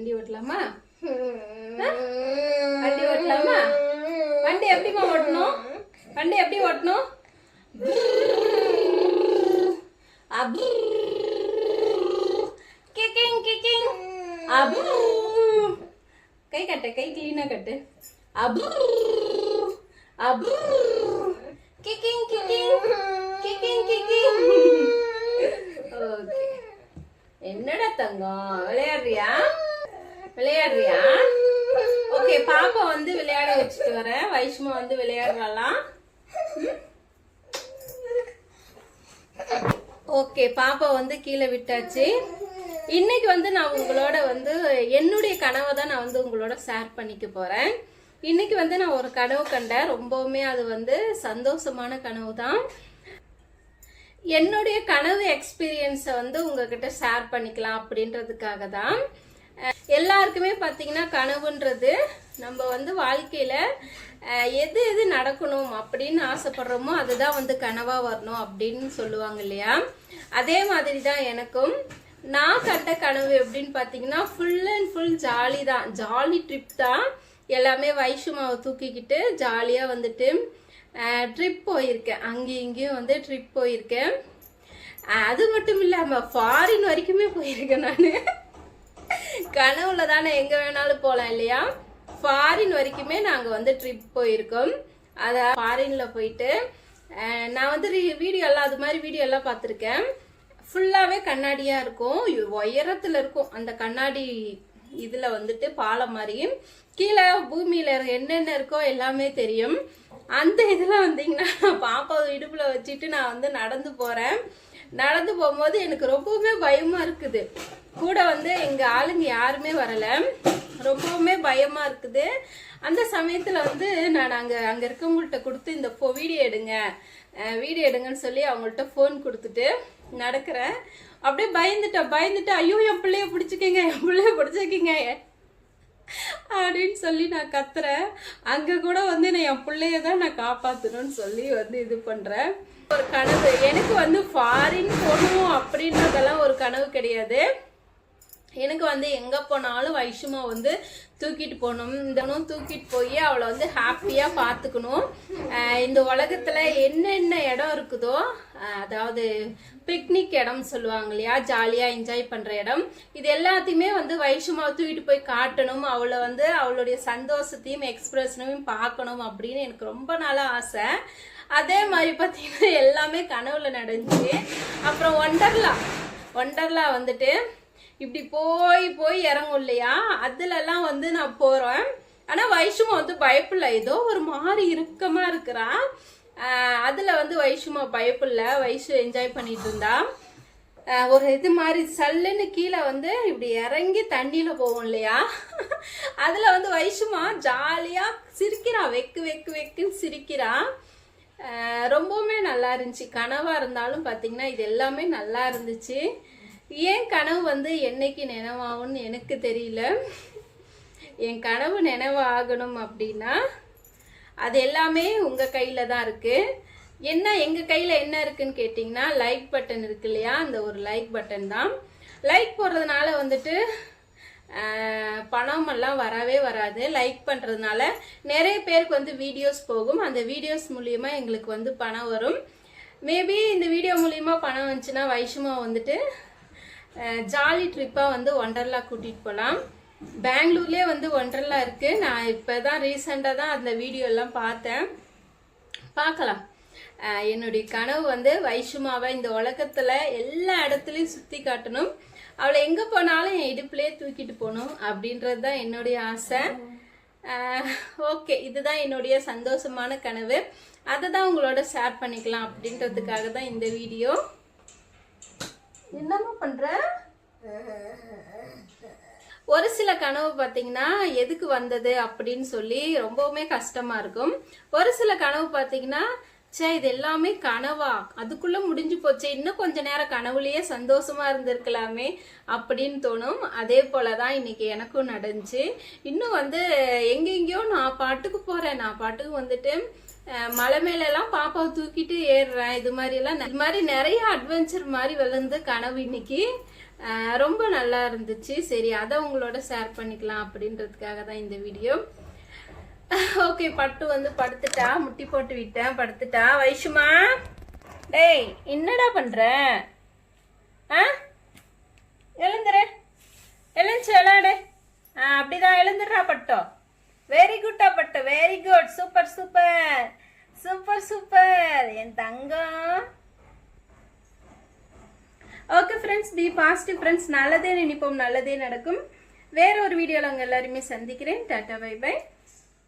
வண்டி ஓட்டலாமா? வண்டி ஓட்டலாமா? வண்டி எப்படிம்மா ஓட்டணும்? வண்டி எப்படி ஓட்டணும். Kicking kicking. கை கட்டு கை கிளீனா கட்டு. அப்ரூ. Approve. Kicking kicking. Kicking kicking. Okay. என்னடா தங்கம்? விளையாடுறியா? விளையாடுறியா? ஓகே பாப்பா வந்து விளையாட வச்சுட்டு வரேன் வைஷ்மா வந்து விளையாடுறாளாம் ஓகே பாப்பா வந்து கீழே விட்டாச்சு. இன்னைக்கு வந்து நான் உங்களோட வந்து என்னுடைய கனவை தான் நான் வந்து உங்களோட ஷேர் பண்ணிக்க போறேன். இன்னைக்கு வந்து நான் ஒரு கனவு கண்டேன். ரொம்பவுமே அது வந்து சந்தோஷமான கனவு தான். என்னுடைய கனவு எக்ஸ்பீரியன்ஸை வந்து உங்ககிட்ட ஷேர் பண்ணிக்கலாம் அப்படின்றதுக்காக தான். எல்லாருக்குமே பார்த்தீங்கன்னா கனவுன்றது நம்ம வந்து வாழ்க்கையில் எது எது நடக்கணும் அப்படின்னு ஆசைப்படுறோமோ அதுதான் வந்து கனவாக வரணும் அப்படின்னு சொல்லுவாங்க இல்லையா? அதே மாதிரி தான் எனக்கும். நான் கண்ட கனவு எப்படின்னு பார்த்தீங்கன்னா ஃபுல் அண்ட் ஃபுல் ஜாலி தான் ஜாலி ட்ரிப் தான். எல்லாமே வைஷுமாவை தூக்கிக்கிட்டு ஜாலியாக வந்துட்டு ட்ரிப் போயிருக்கேன். அங்கேயும் இங்கேயும் வந்து ட்ரிப் போயிருக்கேன். அது மட்டும் இல்லாமல் ஃபாரின் வரைக்குமே போயிருக்கேன் நான். கனவுல தானே எங்கே வேணாலும் போகலாம் இல்லையா? ஃபாரின் வரைக்குமே நாங்கள் வந்து ட்ரிப் போயிருக்கோம். அதை ஃபாரினில் போயிட்டு நான் வந்து வீடியோ எல்லாம் அது மாதிரி வீடியோ எல்லாம் பார்த்துருக்கேன். ஃபுல்லாகவே கண்ணாடியாக இருக்கும். உயரத்தில் இருக்கும். அந்த கண்ணாடி இதில் வந்துட்டு பாலம் மாதிரி. கீழே பூமியில் என்னென்ன இருக்கோ எல்லாமே தெரியும். அந்த இதில் வந்தீங்கன்னா பாப்பாவை இடுப்பில் வச்சுட்டு நான் வந்து நடந்து போகிறேன் நடந்து போகும்போது எனக்கு ரொம்பவுமே பயமாக இருக்குது. கூட வந்து எங்கள் ஆளுங்க யாருமே வரலை. ரொம்பவுமே பயமாக இருக்குது. அந்த சமயத்தில் வந்து நான் அங்கே அங்கே இருக்கவங்கள்ட்ட கொடுத்து இந்த ஃபோ வீடியோ எடுங்க. வீடியோ எடுங்கன்னு சொல்லி அவங்கள்ட்ட ஃபோன் கொடுத்துட்டு நடக்கிறேன். அப்படியே பயந்துட்டேன் பயந்துட்டு ஐயோ என் பிள்ளைய பிடிச்சிக்கிங்க என் பிள்ளைய பிடிச்சிக்கிங்க. அப்படின்னு சொல்லி நான் கத்துறேன். அங்கே கூட வந்து நான் என் பிள்ளைய தான் நான் காப்பாற்றணும்னு சொல்லி வந்து இது பண்ணுறேன் ஒரு கனவு எனக்கு வந்து ஃபாரின் போகணும் அப்படின்றதெல்லாம் ஒரு கனவு கிடையாது. எனக்கு வந்து எங்கே போனாலும் வைஷுமா வந்து தூக்கிட்டு போகணும். இந்த தூக்கிட்டு போய் அவளை வந்து ஹாப்பியாக பார்த்துக்கணும். இந்த உலகத்தில் என்னென்ன இடம் இருக்குதோ அதாவது பிக்னிக் இடம் சொல்லுவாங்க இல்லையா? ஜாலியாக என்ஜாய் பண்ணுற இடம். இது எல்லாத்தையுமே வந்து வைஷுமாவை தூக்கிட்டு போய் காட்டணும். அவளை வந்து அவளுடைய சந்தோஷத்தையும் எக்ஸ்பிரஷனையும் பார்க்கணும் அப்படின்னு எனக்கு ரொம்ப நாளாக ஆசை. அதே மாதிரி பார்த்தீங்கன்னா எல்லாமே கனவுல நடந்துச்சு. அப்புறம் ஒண்டர்லா ஒண்டர்லா வந்துட்டு இப்படி போய் போய் இறங்கும் இல்லையா அதுலலாம் வந்து நான் போகிறேன் ஆனால் வைஷுமா வந்து பயப்படல ஏதோ ஒரு மாதிரி இறுக்கமாக இருக்கிறா. அதில் வந்து வைஷுமா பயப்பில்லை. வயசு என்ஜாய் பண்ணிட்டு இருந்தா. ஒரு இது மாதிரி சல்லுன்னு கீழே வந்து இப்படி இறங்கி தண்ணியில் போவோம் இல்லையா அதில் வந்து வைஷுமா ஜாலியாக சிரிக்கிறா. வெக்கு வெக்கு வெக்குன்னு சிரிக்கிறா. ரொம்பவுமே நல்லா இருந்துச்சு. கனவாக இருந்தாலும் பார்த்தீங்கன்னா இது எல்லாமே நல்லா இருந்துச்சு. ஏன் கனவு வந்து என்னைக்கு நினைவாகும்னு எனக்கு தெரியல. என் கனவு நினைவாகணும் அப்படின்னா அது எல்லாமே உங்கள் கையில் தான் இருக்குது என்ன எங்கள் கையில் என்ன இருக்குன்னு கேட்டிங்கன்னா லைக் பட்டன் இருக்கு இல்லையா? அந்த ஒரு லைக் பட்டன் தான். லைக் போடுறதுனால வந்துட்டு பணமெல்லாம் வரவே வராது. லைக் பண்ணுறதுனால நிறைய பேருக்கு வந்து வீடியோஸ் போகும். அந்த வீடியோஸ் மூலியமாக எங்களுக்கு வந்து பணம் வரும். மேபி இந்த வீடியோ மூலியமாக பணம் வந்துச்சுன்னா வைஷமாக வந்துட்டு ஜாலி ட்ரிப்பாக வந்து ஒண்டர்லா கூட்டிகிட்டு போகலாம் பெங்களூர்லேயே வந்து ஒண்டர்லா இருக்குது நான் இப்போ தான் ரீசெண்டாக தான் அந்த வீடியோலாம் பார்த்தேன். பார்க்கலாம். என்னுடைய கனவு வந்து வைஷுமாவை இந்த உலகத்தில் எல்லா இடத்துலையும் சுற்றி காட்டணும். அவளை எங்கே போனாலும் என் இடுப்புலேயே தூக்கிட்டு போகணும் அப்படின்றது தான் என்னுடைய ஆசை. ஓகே இதுதான் என்னுடைய சந்தோஷமான கனவு. அதை தான் உங்களோட ஷேர் பண்ணிக்கலாம் அப்படின்றதுக்காக தான் இந்த வீடியோ என்னம்மா பண்ற? ஒரு சில கனவு பார்த்தீங்கன்னா எதுக்கு வந்தது அப்படின்னு சொல்லி ரொம்பவுமே கஷ்டமா இருக்கும். ஒரு சில கனவு பார்த்தீங்கன்னா ச்சே இது எல்லாமே கனவா? அதுக்குள்ள முடிஞ்சு போச்சு. இன்னும் கொஞ்ச நேரம் கனவுலயே சந்தோஷமா இருந்திருக்கலாமே அப்படின்னு தோணும். அதே போலதான் இன்னைக்கு எனக்கும் நடந்துச்சு. இன்னும் வந்து எங்கெங்கேயோ நான் பாட்டுக்கு போறேன். நான் பாட்டுக்கு வந்துட்டு மலை மேல பாப்பாவை தூக்கிட்டு ஏறுறேன் இது மாதிரி எல்லாம் இது மாதிரி நிறைய அட்வென்ச்சர் மாதிரி விழுந்து கனவு இன்னைக்கு. ரொம்ப நல்லா இருந்துச்சு. சரி அதை உங்களோட ஷேர் பண்ணிக்கலாம் அப்படின்றதுக்காக தான் இந்த வீடியோ ஓகே பட்டு வந்து படுத்துட்டா முட்டி போட்டு விட்டேன் படுத்துட்டா. வைஷுமா! டேய் என்னடா பண்ற? ஆ? எழுந்துரு. எழுந்துச்சு விளாடு ஆ அப்படிதான் எழுந்துடுறா பட்டோ. வெரி குட்டா பட்டோ. Very good super super super super என் தங்கம். Okay friends B positive friends நல்லதே நினைப்போம். நல்லதே நடக்கும். வேற ஒரு வீடியோவில் உங்கள் எல்லாருமே சந்திக்கிறேன். Tata bye by